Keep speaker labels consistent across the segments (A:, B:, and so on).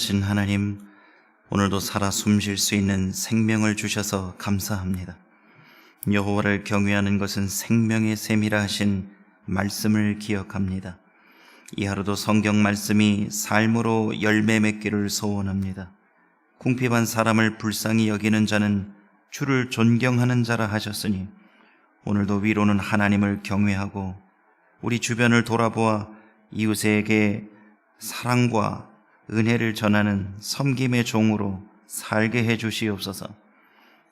A: 위대하신 하나님, 오늘도 살아 숨쉴 수 있는 생명을 주셔서 감사합니다. 여호와를 경외하는 것은 생명의 셈이라 하신 말씀을 기억합니다. 이 하루도 성경 말씀이 삶으로 열매 맺기를 소원합니다. 궁핍한 사람을 불쌍히 여기는 자는 주를 존경하는 자라 하셨으니 오늘도 위로는 하나님을 경외하고 우리 주변을 돌아보아 이웃에게 사랑과 은혜를 전하는 섬김의 종으로 살게 해 주시옵소서.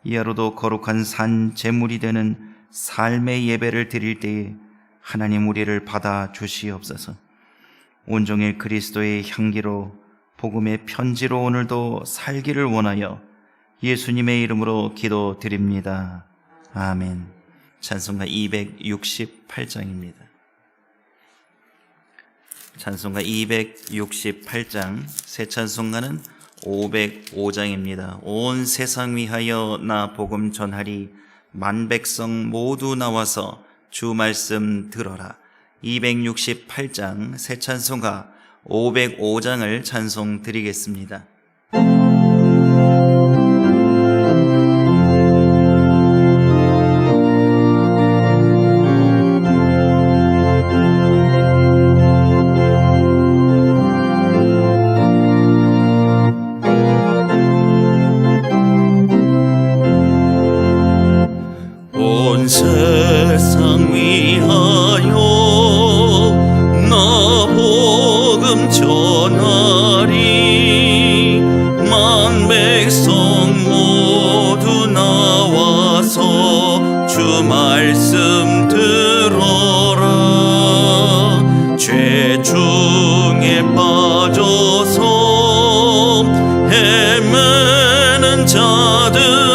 A: 이 하루도 거룩한 산 제물이 되는 삶의 예배를 드릴 때에 하나님 우리를 받아 주시옵소서. 온종일 그리스도의 향기로 복음의 편지로 오늘도 살기를 원하여 예수님의 이름으로 기도드립니다. 아멘. 찬송가 268장입니다. 찬송가 268장, 새 찬송가는 505장입니다. 온 세상 위하여 나 복음 전하리 만 백성 모두 나와서 주 말씀 들어라. 268장 새 찬송가 505장을 찬송 드리겠습니다. olmadı.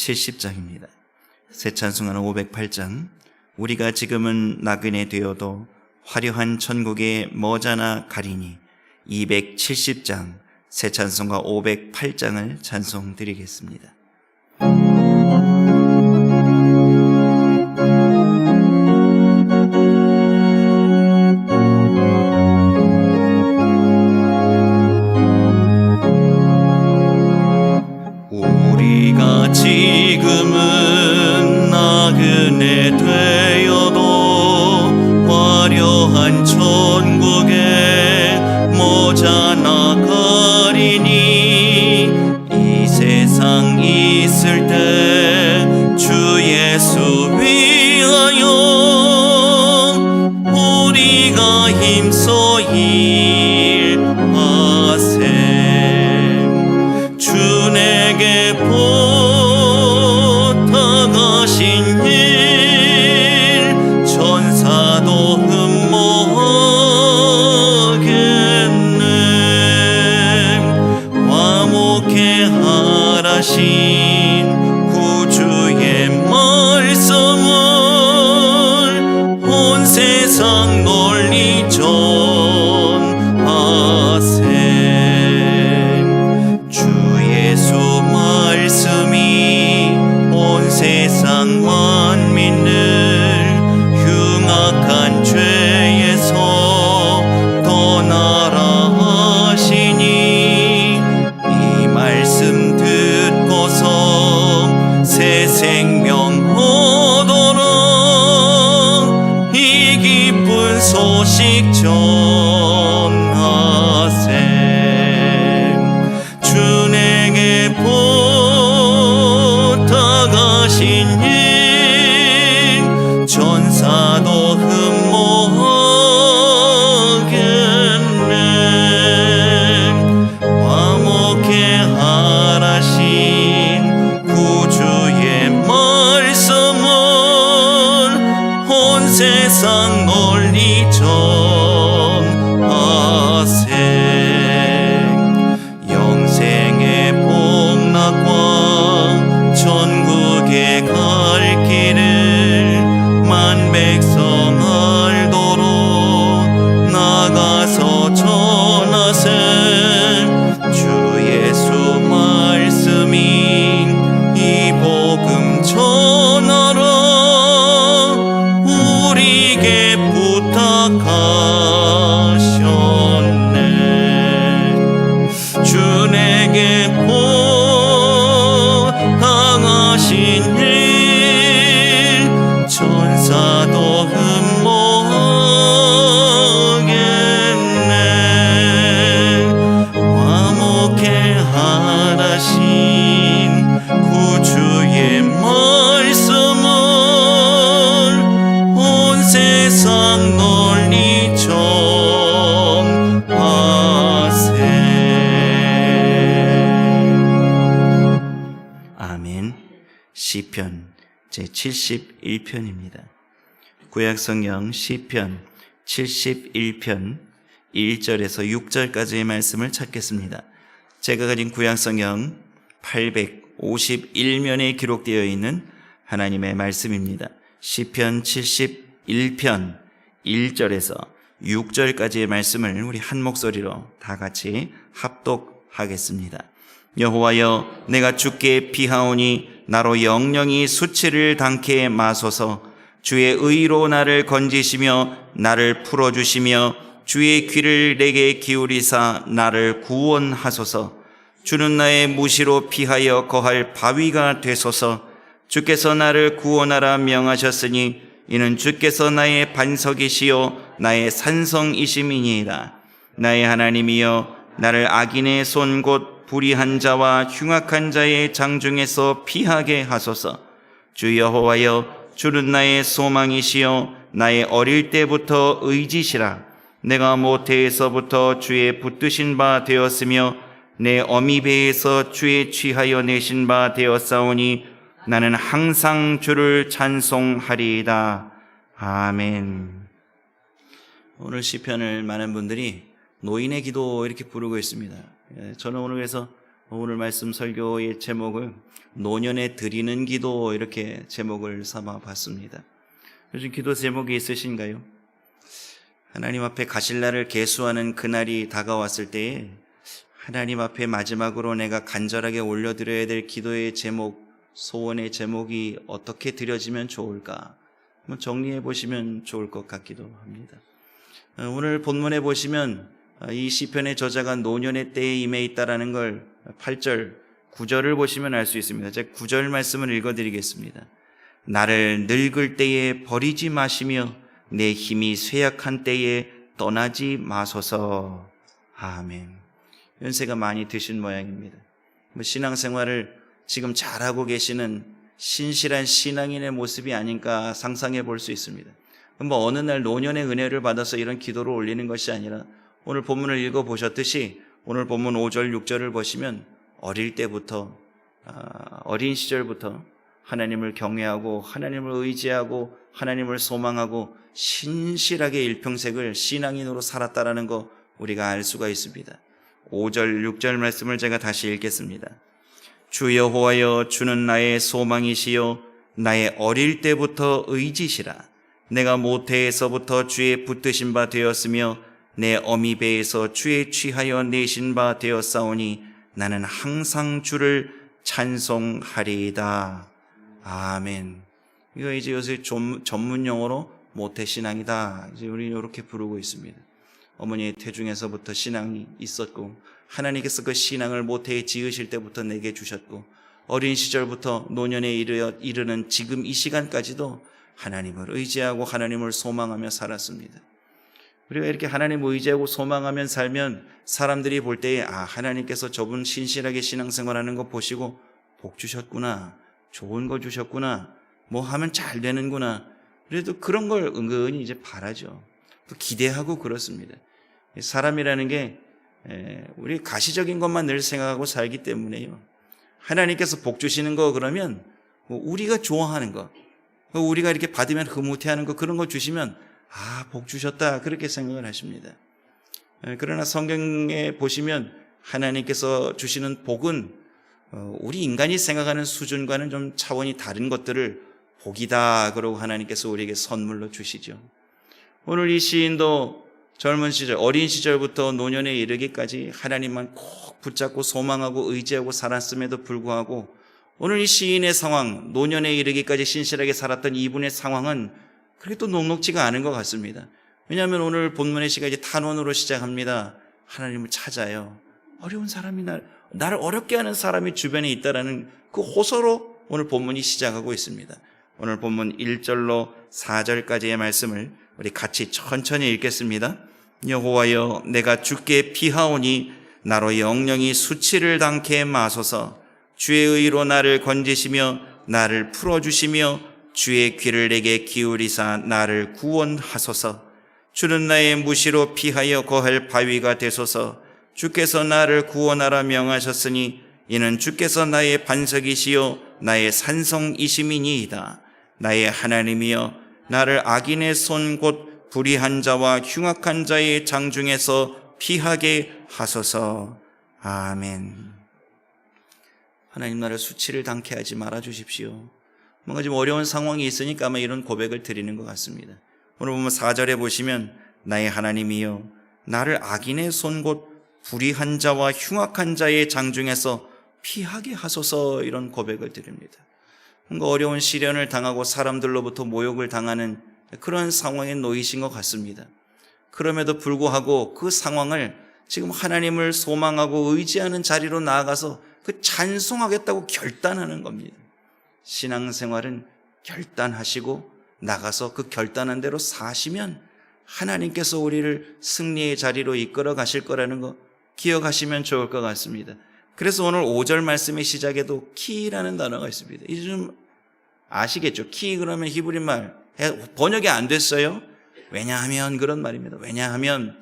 A: 570장입니다. 새 찬송하는 508장. 우리가 지금은 나그네 되어도 화려한 천국에 머자나 가리니 270장 새 찬송과 508장을 찬송드리겠습니다. 71편입니다. 구약성경 시편 71편 1절에서 6절까지의 말씀을 찾겠습니다. 제가 가진 구약성경 851면에 기록되어 있는 하나님의 말씀입니다. 시편 71편 1절에서 6절까지의 말씀을 우리 한 목소리로 다 같이 합독하겠습니다. 여호와여 내가 주께 피하오니 나로 영영이 수치를 당케 마소서. 주의 의로 나를 건지시며 나를 풀어주시며 주의 귀를 내게 기울이사 나를 구원하소서. 주는 나의 무시로 피하여 거할 바위가 되소서. 주께서 나를 구원하라 명하셨으니 이는 주께서 나의 반석이시요 나의 산성이심이니이다. 나의 하나님이여 나를 악인의 손 곧 불의한 자와 흉악한 자의 장중에서 피하게 하소서 주 여호와여 주는 나의 소망이시요 나의 어릴 때부터 의지시라 내가 모태에서부터 주의 붙드신 바 되었으며 내 어미 배에서 주의 취하여 내신 바 되었사오니 나는 항상 주를 찬송하리이다. 아멘. 오늘 시편을 많은 분들이 노인의 기도 이렇게 부르고 있습니다. 예, 저는 오늘 그래서 오늘 말씀 설교의 제목을 노년에 드리는 기도 이렇게 제목을 삼아 봤습니다. 요즘 기도 제목이 있으신가요? 하나님 앞에 가실 날을 계수하는 그날이 다가왔을 때에 하나님 앞에 마지막으로 내가 간절하게 올려드려야 될 기도의 제목, 소원의 제목이 어떻게 드려지면 좋을까? 한번 정리해 보시면 좋을 것 같기도 합니다. 어, 오늘 본문에 보시면 어, 이 시편의 저자가 노년의 때에 임해 있다라는 걸 8절, 9절을 보시면 알 수 있습니다. 제가 9절 말씀을 읽어 드리겠습니다. 나를 늙을 때에 버리지 마시며 내 힘이 쇠약한 때에 떠나지 마소서. 아멘. 연세가 많이 드신 모양입니다. 뭐 신앙생활을 지금 잘하고 계시는 신실한 신앙인의 모습이 아닌가 상상해 볼 수 있습니다. 뭐 어느 날 노년의 은혜를 받아서 이런 기도를 올리는 것이 아니라 오늘 본문을 읽어 보셨듯이 오늘 본문 5절, 6절을 보시면 어릴 때부터 아, 어린 시절부터 하나님을 경외하고 하나님을 의지하고 하나님을 소망하고 신실하게 일평생을 신앙인으로 살았다라는 거 우리가 알 수가 있습니다. 5절, 6절 말씀을 제가 다시 읽겠습니다. 주 여호와여 주는 나의 소망이시요 나의 어릴 때부터 의지시라 내가 모태에서부터 주의 붙드신 바 되었으며 내 어미 배에서 주의 취하여 내신 바 되었사오니 나는 항상 주를 찬송하리이다. 아멘. 이거 이제 요새 좀, 전문 용어로 모태 신앙이다. 이제 우리 이렇게 부르고 있습니다. 어머니의 태중에서부터 신앙이 있었고 하나님께서 그 신앙을 모태에 지으실 때부터 내게 주셨고 어린 시절부터 노년에 이르, 이르는 지금 이 시간까지도 하나님을 의지하고 하나님을 소망하며 살았습니다. 우리가 이렇게 하나님을 의지하고 소망하며 살면 사람들이 볼 때에 아 하나님께서 저분 신실하게 신앙생활하는 거 보시고 복 주셨구나 좋은 거 주셨구나 뭐 하면 잘 되는구나. 그래도 그런 걸 은근히 이제 바라죠. 또 기대하고 그렇습니다. 사람이라는 게 에, 우리 가시적인 것만 늘 생각하고 살기 때문에요. 하나님께서 복 주시는 거 그러면 뭐 우리가 좋아하는 거 우리가 이렇게 받으면 흐뭇해하는 거 그런 거 주시면 아, 복 주셨다. 그렇게 생각을 하십니다. 에, 그러나 성경에 보시면 하나님께서 주시는 복은 어, 우리 인간이 생각하는 수준과는 좀 차원이 다른 것들을 복이다. 그러고 하나님께서 우리에게 선물로 주시죠. 오늘 이 시인도 젊은 시절, 어린 시절부터 노년에 이르기까지 하나님만 꼭 붙잡고 소망하고 의지하고 살았음에도 불구하고 오늘 이 시인의 상황, 노년에 이르기까지 신실하게 살았던 이분의 상황은 그렇게 또 녹록지가 않은 것 같습니다. 왜냐하면 오늘 본문의 시가 이제 탄원으로 시작합니다. 하나님을 찾아요. 어려운 사람이 날, 나를 어렵게 하는 사람이 주변에 있다라는 그 호소로 오늘 본문이 시작하고 있습니다. 오늘 본문 1절로 4절까지의 말씀을 우리 같이 천천히 읽겠습니다. 여호와여 내가 주께 피하오니 나로 영영이 수치를 당케 마소서 주의 의로 나를 건지시며 나를 풀어주시며 주의 귀를 내게 기울이사 나를 구원하소서. 주는 나의 무시로 피하여 거할 바위가 되소서. 주께서 나를 구원하라 명하셨으니 이는 주께서 나의 반석이시요 나의 산성이심이니이다. 나의 하나님이여 나를 악인의 손 곧 불의한 자와 흉악한 자의 장 중에서 피하게 하소서. 아멘. 하나님 나를 수치를 당케 하지 말아 주십시오. 뭔가 좀 어려운 상황이 있으니까 아마 이런 고백을 드리는 것 같습니다. 오늘 보면 4절에 보시면 나의 하나님이여 나를 악인의 손 곧 불의한 자와 흉악한 자의 장중에서 피하게 하소서 이런 고백을 드립니다. 뭔가 어려운 시련을 당하고 사람들로부터 모욕을 당하는 그런 상황에 놓이신 것 같습니다. 그럼에도 불구하고 그 상황을 지금 하나님을 소망하고 의지하는 자리로 나아가서 그 찬송하겠다고 결단하는 겁니다. 신앙생활은 결단하시고 나가서 그 결단한 대로 사시면 하나님께서 우리를 승리의 자리로 이끌어 가실 거라는 거 기억하시면 좋을 것 같습니다. 그래서 오늘 5절 말씀의 시작에도 키라는 단어가 있습니다. 이제 좀 아시겠죠? 키 그러면 히브리 말 번역이 안 됐어요. 왜냐하면 그런 말입니다. 왜냐하면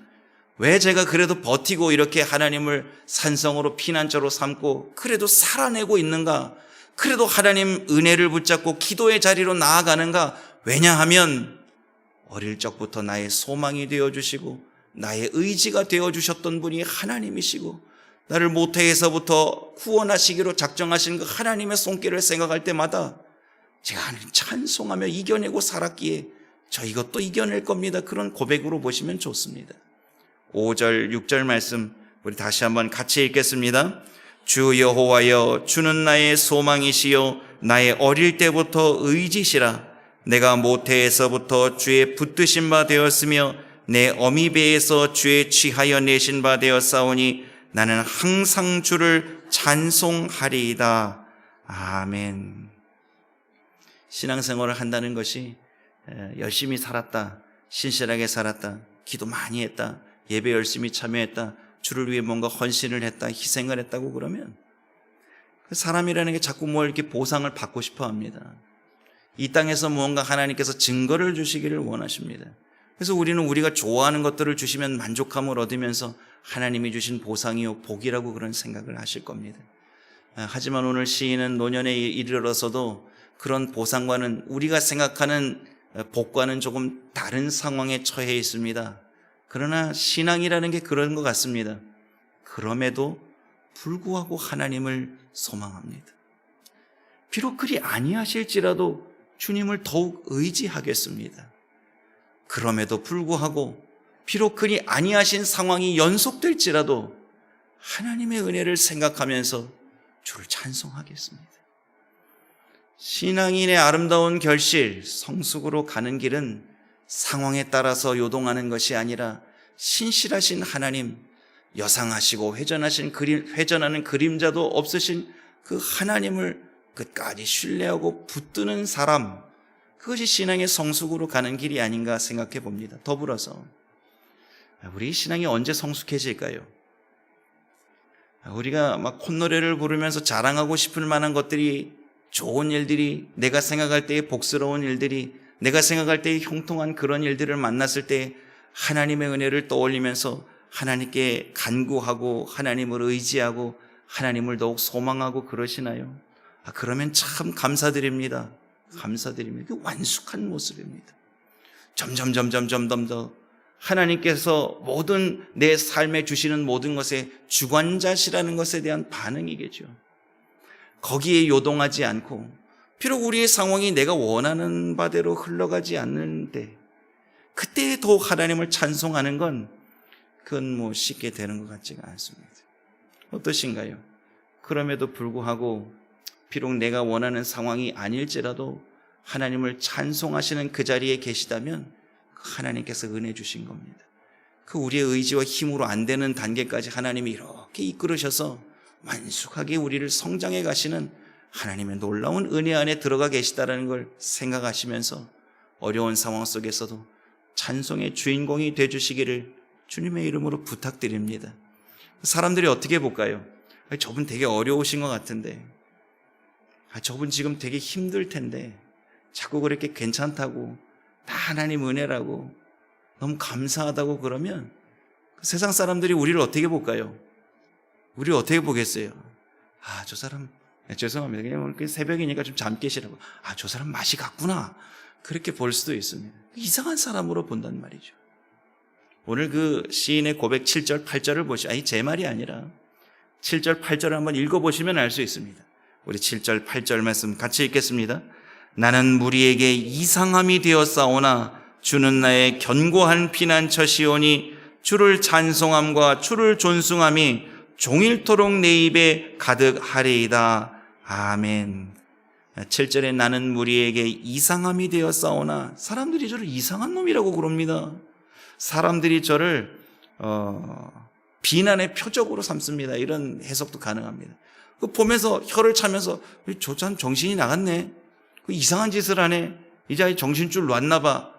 A: 왜 제가 그래도 버티고 이렇게 하나님을 산성으로 피난처로 삼고 그래도 살아내고 있는가? 그래도 하나님 은혜를 붙잡고 기도의 자리로 나아가는가? 왜냐하면 어릴 적부터 나의 소망이 되어 주시고 나의 의지가 되어 주셨던 분이 하나님이시고 나를 모태에서부터 구원하시기로 작정하신 그 하나님의 손길을 생각할 때마다 제가 하나님 찬송하며 이겨내고 살았기에 저 이것도 이겨낼 겁니다. 그런 고백으로 보시면 좋습니다. 5절, 6절 말씀 우리 다시 한번 같이 읽겠습니다. 주 여호와여 주는 나의 소망이시요 나의 어릴 때부터 의지시라 내가 모태에서부터 주의 붙드신 바 되었으며 내 어미 배에서 주의 취하여 내신 바 되었사오니 나는 항상 주를 찬송하리이다. 아멘. 신앙생활을 한다는 것이 에, 열심히 살았다, 신실하게 살았다, 기도 많이 했다, 예배 열심히 참여했다, 주를 위해 뭔가 헌신을 했다, 희생을 했다고 그러면 그 사람이라는 게 자꾸 뭘 이렇게 보상을 받고 싶어 합니다. 이 땅에서 무언가 하나님께서 증거를 주시기를 원하십니다. 그래서 우리는 우리가 좋아하는 것들을 주시면 만족함을 얻으면서 하나님이 주신 보상이요 복이라고 그런 생각을 하실 겁니다. 아, 하지만 오늘 시인은 노년에 이르러서도 그런 보상과는 우리가 생각하는 복과는 조금 다른 상황에 처해 있습니다. 그러나 신앙이라는 게 그런 것 같습니다. 그럼에도 불구하고 하나님을 소망합니다. 비록 그리 아니하실지라도 주님을 더욱 의지하겠습니다. 그럼에도 불구하고 비록 그리 아니하신 상황이 연속될지라도 하나님의 은혜를 생각하면서 주를 찬송하겠습니다. 신앙인의 아름다운 결실, 성숙으로 가는 길은 상황에 따라서 요동하는 것이 아니라 신실하신 하나님, 여상하시고 회전하신 그림, 회전하는 그림자도 없으신 그 하나님을 끝까지 신뢰하고 붙드는 사람, 그것이 신앙의 성숙으로 가는 길이 아닌가 생각해 봅니다. 더불어서, 우리 신앙이 언제 성숙해질까요? 우리가 막 콧노래를 부르면서 자랑하고 싶을 만한 것들이 좋은 일들이 내가 생각할 때의 복스러운 일들이 내가 생각할 때의 형통한 그런 일들을 만났을 때 하나님의 은혜를 떠올리면서 하나님께 간구하고 하나님을 의지하고 하나님을 더욱 소망하고 그러시나요? 아, 그러면 참 감사드립니다. 감사드립니다. 그 완숙한 모습입니다. 점점 점점 점점 더 하나님께서 모든 내 삶에 주시는 모든 것의 주관자시라는 것에 대한 반응이겠죠. 거기에 요동하지 않고 비록 우리의 상황이 내가 원하는 바대로 흘러가지 않는데 그때 더욱 하나님을 찬송하는 건 그건 뭐 쉽게 되는 것 같지가 않습니다. 어떠신가요? 그럼에도 불구하고 비록 내가 원하는 상황이 아닐지라도 하나님을 찬송하시는 그 자리에 계시다면 하나님께서 은혜 주신 겁니다. 그 우리의 의지와 힘으로 안 되는 단계까지 하나님이 이렇게 이끌으셔서 만숙하게 우리를 성장해 가시는 하나님의 놀라운 은혜 안에 들어가 계시다라는 걸 생각하시면서 어려운 상황 속에서도 찬송의 주인공이 돼 주시기를 주님의 이름으로 부탁드립니다. 사람들이 어떻게 볼까요? 저분 되게 어려우신 것 같은데, 아, 저분 지금 되게 힘들 텐데, 자꾸 그렇게 괜찮다고, 다 하나님 은혜라고, 너무 감사하다고 그러면 그 세상 사람들이 우리를 어떻게 볼까요? 우리 어떻게 보겠어요? 아, 저 사람, 네, 죄송합니다. 그냥 새벽이니까 좀 잠 깨시라고. 아, 저 사람 맛이 같구나. 그렇게 볼 수도 있습니다. 이상한 사람으로 본단 말이죠. 오늘 그 시인의 고백 7절, 8절을 보시, 아니, 제 말이 아니라 7절, 8절을 한번 읽어보시면 알 수 있습니다. 우리 7절, 8절 말씀 같이 읽겠습니다. 나는 무리에게 이상함이 되었사오나 주는 나의 견고한 피난처시오니 주를 찬송함과 주를 존숭함이 종일토록 내 입에 가득하리이다. 아멘. 7절에 나는 무리에게 이상함이 되었사오나 사람들이 저를 이상한 놈이라고 그럽니다. 사람들이 저를 어, 비난의 표적으로 삼습니다. 이런 해석도 가능합니다. 그 보면서 혀를 차면서 저참 정신이 나갔네. 그 이상한 짓을 하네. 이제 정신줄 놨나 봐.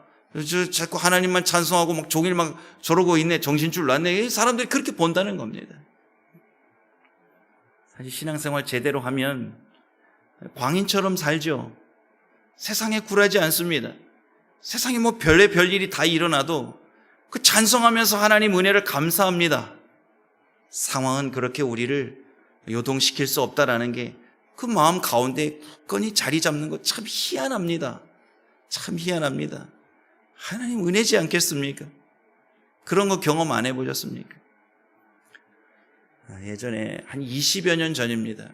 A: 저 자꾸 하나님만 찬송하고 막 종일 막 저러고 있네. 정신줄 놨네. 사람들이 그렇게 본다는 겁니다. 사실 신앙생활 제대로 하면 광인처럼 살죠. 세상에 굴하지 않습니다. 세상에 뭐 별의 별일이 다 일어나도 그 찬송하면서 하나님 은혜를 감사합니다. 상황은 그렇게 우리를 요동시킬 수 없다라는 게 그 마음 가운데 굳건히 자리 잡는 것참 희한합니다. 참 희한합니다. 하나님 은혜지 않겠습니까? 그런 거 경험 안 해보셨습니까? 아, 예전에 한 20여 년 전입니다.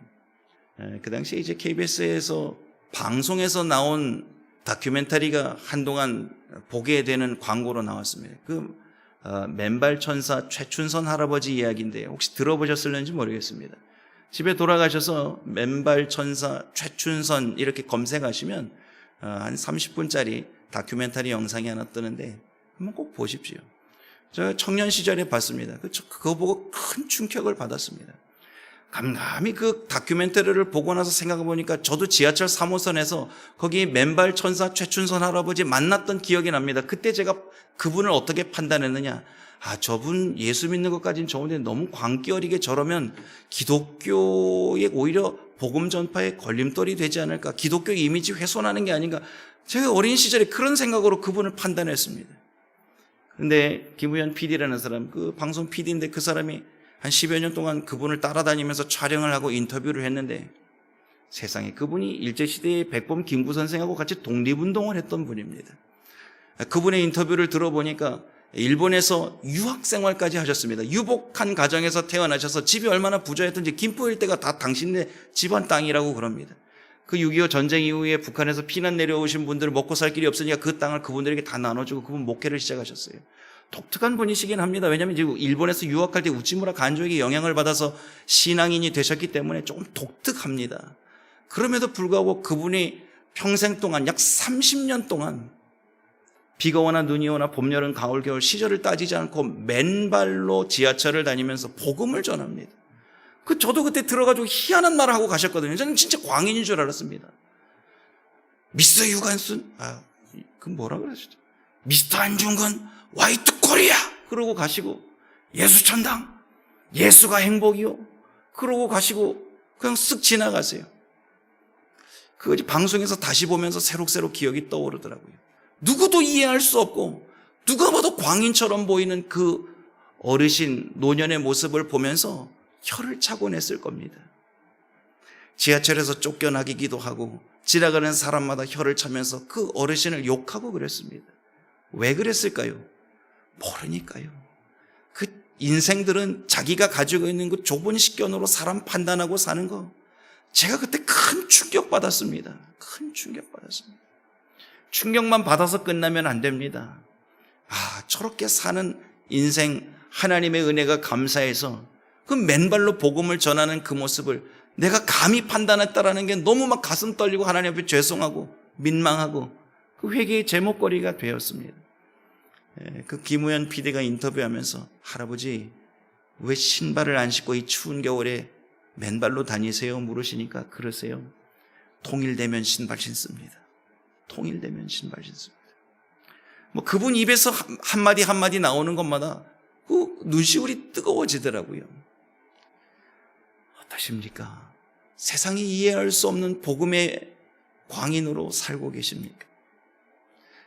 A: 에, 그 당시에 이제 KBS에서 방송에서 나온 다큐멘터리가 한동안 보게 되는 광고로 나왔습니다. 그 어, 맨발 천사 최춘선 할아버지 이야기인데 혹시 들어보셨을는지 모르겠습니다. 집에 돌아가셔서 맨발 천사 최춘선 이렇게 검색하시면 어, 한 30분짜리 다큐멘터리 영상이 하나 뜨는데 한번 꼭 보십시오. 저 청년 시절에 봤습니다. 그- 그거 보고 큰 충격을 받았습니다. 감감히 그 다큐멘터리를 보고 나서 생각해 보니까 저도 지하철 3호선에서 거기 맨발 천사 최춘선 할아버지 만났던 기억이 납니다. 그때 제가 그분을 어떻게 판단했느냐. 아, 저분 예수 믿는 것까지는 좋은데 너무 광기 어리게 저러면 기독교에 오히려 복음 전파에 걸림돌이 되지 않을까. 기독교 이미지 훼손하는 게 아닌가. 제가 어린 시절에 그런 생각으로 그분을 판단했습니다. 근데 김우현 PD라는 사람, 그 방송 PD인데 그 사람이 한 10여 년 동안 그분을 따라다니면서 촬영을 하고 인터뷰를 했는데 세상에 그분이 일제시대의 백범 김구 선생하고 같이 독립운동을 했던 분입니다. 그분의 인터뷰를 들어보니까 일본에서 유학 생활까지 하셨습니다. 유복한 가정에서 태어나셔서 집이 얼마나 부자였던지 김포 일대가 다 당신네 집안 땅이라고 그럽니다. 그 6.25 전쟁 이후에 북한에서 피난 내려오신 분들 먹고 살 길이 없으니까 그 땅을 그분들에게 다 나눠주고 그분 목회를 시작하셨어요. 독특한 분이시긴 합니다. 왜냐하면 지금 일본에서 유학할 때 우찌무라 간조에게 영향을 받아서 신앙인이 되셨기 때문에 조금 독특합니다. 그럼에도 불구하고 그분이 평생 동안 약 30년 동안 비가 오나 눈이 오나 봄, 여름, 가을, 겨울 시절을 따지지 않고 맨발로 지하철을 다니면서 복음을 전합니다. 그 저도 그때 들어가지고 희한한 말을 하고 가셨거든요. 저는 진짜 광인인 줄 알았습니다. 미스터 유관순, 아, 그 뭐라 그러시죠? 미스터 안중근, 화이트 코리아! 그러고 가시고, 예수 천당, 예수가 행복이요. 그러고 가시고, 그냥 쓱 지나가세요. 이제 방송에서 다시 보면서 새록새록 기억이 떠오르더라고요. 누구도 이해할 수 없고, 누가 봐도 광인처럼 보이는 그 어르신, 노년의 모습을 보면서 혀를 차고 냈을 겁니다. 지하철에서 쫓겨나기기도 하고 지나가는 사람마다 혀를 차면서 그 어르신을 욕하고 그랬습니다. 왜 그랬을까요? 모르니까요. 그 인생들은 자기가 가지고 있는 그 좁은 식견으로 사람 판단하고 사는 거. 제가 그때 큰 충격 받았습니다. 큰 충격 받았습니다. 충격만 받아서 끝나면 안 됩니다. 아, 저렇게 사는 인생 하나님의 은혜가 감사해서 그 맨발로 복음을 전하는 그 모습을 내가 감히 판단했다라는 게 너무 막 가슴 떨리고 하나님 앞에 죄송하고 민망하고 그 회개의 제목거리가 되었습니다. 예, 그 김우현 PD가 인터뷰하면서 할아버지 왜 신발을 안 신고 이 추운 겨울에 맨발로 다니세요? 물으시니까 그러세요. 통일되면 신발 신습니다. 통일되면 신발 신습니다. 뭐 그분 입에서 한- 한마디 한마디 나오는 것마다 그 눈시울이 뜨거워지더라고요. 어떠십니까? 세상이 이해할 수 없는 복음의 광인으로 살고 계십니까?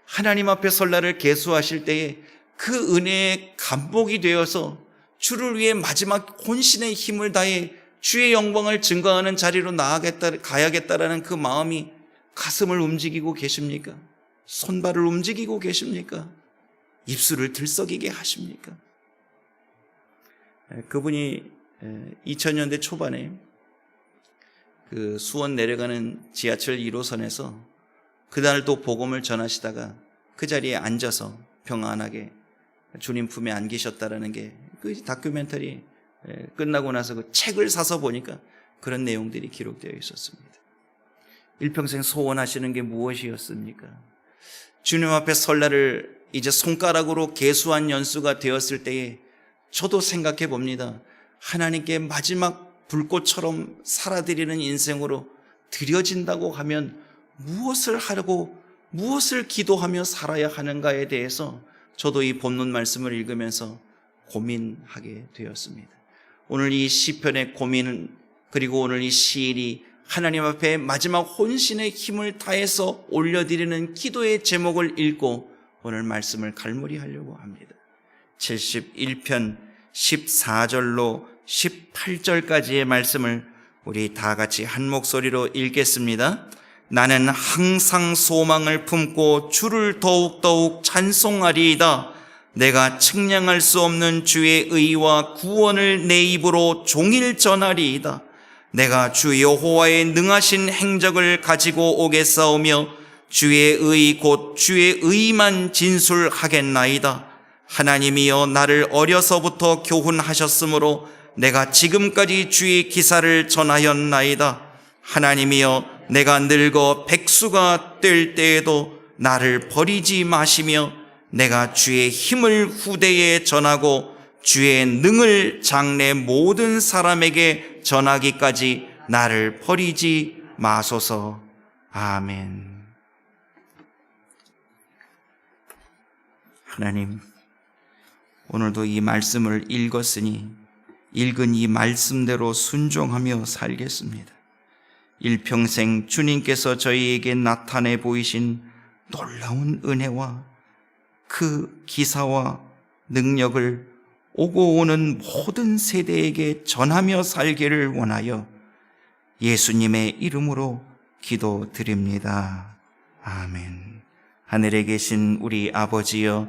A: 하나님 앞에 설날을 계수하실 때에 그 은혜의 감복이 되어서 주를 위해 마지막 혼신의 힘을 다해 주의 영광을 증거하는 자리로 나아가겠다, 가야겠다라는 그 마음이 가슴을 움직이고 계십니까? 손발을 움직이고 계십니까? 입술을 들썩이게 하십니까? 에, 그분이 2000년대 초반에 그 수원 내려가는 지하철 1호선에서 그날 또 복음을 전하시다가 그 자리에 앉아서 평안하게 주님 품에 안기셨다라는 게 그 다큐멘터리 에, 끝나고 나서 그 책을 사서 보니까 그런 내용들이 기록되어 있었습니다. 일평생 소원하시는 게 무엇이었습니까? 주님 앞에 설날을 이제 손가락으로 계수한 연수가 되었을 때에 저도 생각해 봅니다. 하나님께 마지막 불꽃처럼 살아드리는 인생으로 드려진다고 하면 무엇을 하려고 무엇을 기도하며 살아야 하는가에 대해서 저도 이 본문 말씀을 읽으면서 고민하게 되었습니다. 오늘 이 시편의 고민은 그리고 오늘 이 시일이 하나님 앞에 마지막 혼신의 힘을 다해서 올려드리는 기도의 제목을 읽고 오늘 말씀을 갈무리하려고 합니다. 71편 14절로 18절까지의 말씀을 우리 다 같이 한 목소리로 읽겠습니다. 나는 항상 소망을 품고 주를 더욱더욱 찬송하리이다. 내가 측량할 수 없는 주의 의와 구원을 내 입으로 종일 전하리이다. 내가 주 여호와의 능하신 행적을 가지고 오겠사오며 주의 의 곧 주의 의만 진술하겠나이다. 하나님이여 나를 어려서부터 교훈하셨으므로 내가 지금까지 주의 기사를 전하였나이다. 하나님이여 내가 늙어 백수가 될 때에도 나를 버리지 마시며 내가 주의 힘을 후대에 전하고 주의 능을 장래 모든 사람에게 전하기까지 나를 버리지 마소서. 아멘. 하나님, 오늘도 이 말씀을 읽었으니 읽은 이 말씀대로 순종하며 살겠습니다. 일평생 주님께서 저희에게 나타내 보이신 놀라운 은혜와 그 기사와 능력을 오고 오는 모든 세대에게 전하며 살기를 원하여 예수님의 이름으로 기도드립니다. 아멘. 하늘에 계신 우리 아버지여